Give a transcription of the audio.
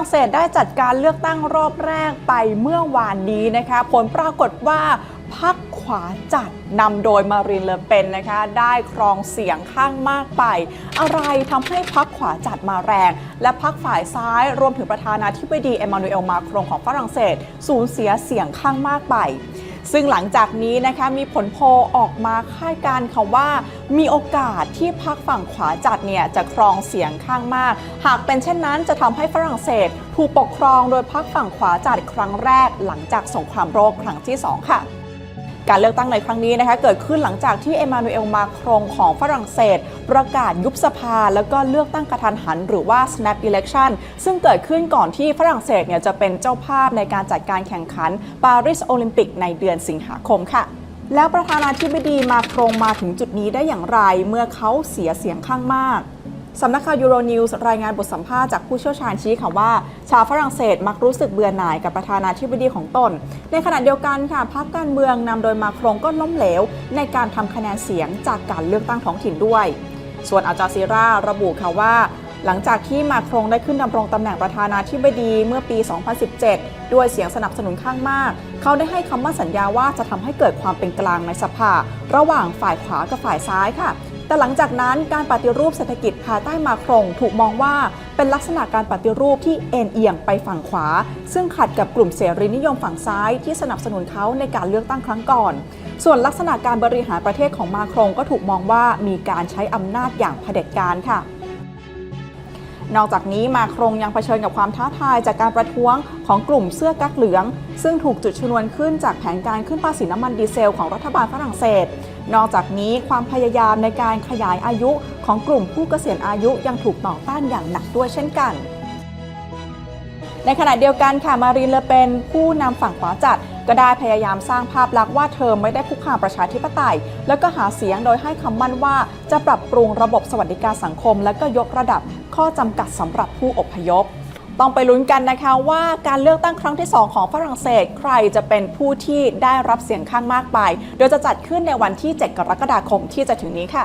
รั่งเศสได้จัดการเลือกตั้งรอบแรกไปเมื่อวานนี้นะคะ ผลปรากฏว่าพรรคขวาจัดนำโดยมารีนเลอเปนนะคะ ได้ครองเสียงข้างมากไป อะไรทำให้พรรคขวาจัดมาแรง และพรรคฝ่ายซ้ายรวมถึงประธานาธิบดีเอมมานูเอลมาครงของฝรั่งเศส สูญเสียเสียงข้างมากไป ซึ่งหลังจากนี้นะคะมีผลโพออกมาคาดการค่ะว่า มีโอกาสที่พรรคฝั่งขวาจัดเนี่ยจะครองเสียงข้างมาก หากเป็นเช่นนั้นจะทำให้ฝรั่งเศส ถูกปกครองโดยพรรคฝั่งขวาจัดครั้งแรก หลังจากสงครามโลกครั้งที่ 2 ค่ะ การเลือกตั้งในครั้งนี้นะคะเกิดขึ้นหลังจากที่เอมานูเอลมาครงของฝรั่งเศส ประกาศยุบสภา แล้วก็เลือกตั้งกระทันหัน หรือว่า snap election ซึ่งเกิดขึ้นก่อนที่ฝรั่งเศสเนี่ยจะเป็นเจ้าภาพในการจัดการแข่งขันปารีสโอลิมปิกในเดือนสิงหาคมค่ะแล้วประธานาธิบดีมาครงมาถึงจุดนี้ได้อย่างไรเมื่อเขาเสียเสียงข้างมาก สำนักข่าวยูโรนิวส์รายงานบทสัมภาษณ์จากผู้เชี่ยวชาญชี้ค่ะว่า ชาวฝรั่งเศสมักรู้สึกเบื่อหน่ายกับประธานาธิบดีของตน ในขณะเดียวกันค่ะพรรคการเมืองนำโดยมาครงก็ล้มเหลว ในการทำคะแนนเสียงจากการเลือกตั้งท้องถิ่นด้วย ส่วนอัลจาซีราระบุค่ะว่า หลังจากที่มาครงได้ขึ้นดำรงตำแหน่งประธานาธิบดีเมื่อปี 2017 ด้วยเสียงสนับสนุนข้างมาก เขาได้ให้คำมั่นสัญญาว่าจะทำให้เกิดความเป็นกลางในสภา ระหว่างฝ่ายขวากับฝ่ายซ้ายค่ะ แต่หลังจากนั้นการปฏิรูปเศรษฐกิจภายใต้มาครงถูกมองว่าเป็นลักษณะการปฏิรูปที่เอ็นเอียงไปฝั่งขวา ซึ่งขัดกับกลุ่มเสรีนิยมฝั่งซ้ายที่สนับสนุนเขาในการเลือกตั้งครั้งก่อน ส่วนลักษณะการบริหารประเทศของมาครงก็ถูกมองว่ามีการใช้อำนาจอย่างเผด็จการค่ะนอกจากนี้มาครงยังเผชิญกับความท้าทายจากการประท้วงของกลุ่มเสื้อกั๊กเหลือง ซึ่งถูกจุดชนวนขึ้นจากแผนการขึ้นภาษีน้ำมันดีเซลของรัฐบาลฝรั่งเศส นอกจากนี้ความพยายามในการขยายอายุของกลุ่มผู้เกษียณอายุยังถูกต่อต้านอย่างหนักด้วยเช่นกัน ในขณะเดียวกันค่ะมารีนเลเปนผู้นำฝั่งขวาจัดก็ได้พยายามสร้างภาพลักษณ์ว่าเธอไม่ได้คุกคามประชาธิปไตย แล้วก็หาเสียงโดยให้คำมั่นว่าจะปรับปรุงระบบสวัสดิการสังคม และก็ยกระดับข้อจำกัดสำหรับผู้อพยพ ต้องไปลุ้นกันนะคะว่าการเลือกตั้งครั้งที่ 2 ของฝรั่งเศส ใครจะเป็นผู้ที่ได้รับเสียงข้างมากไป โดยจะจัดขึ้นในวันที่ 7 กรกฎาคมที่จะถึงนี้ค่ะ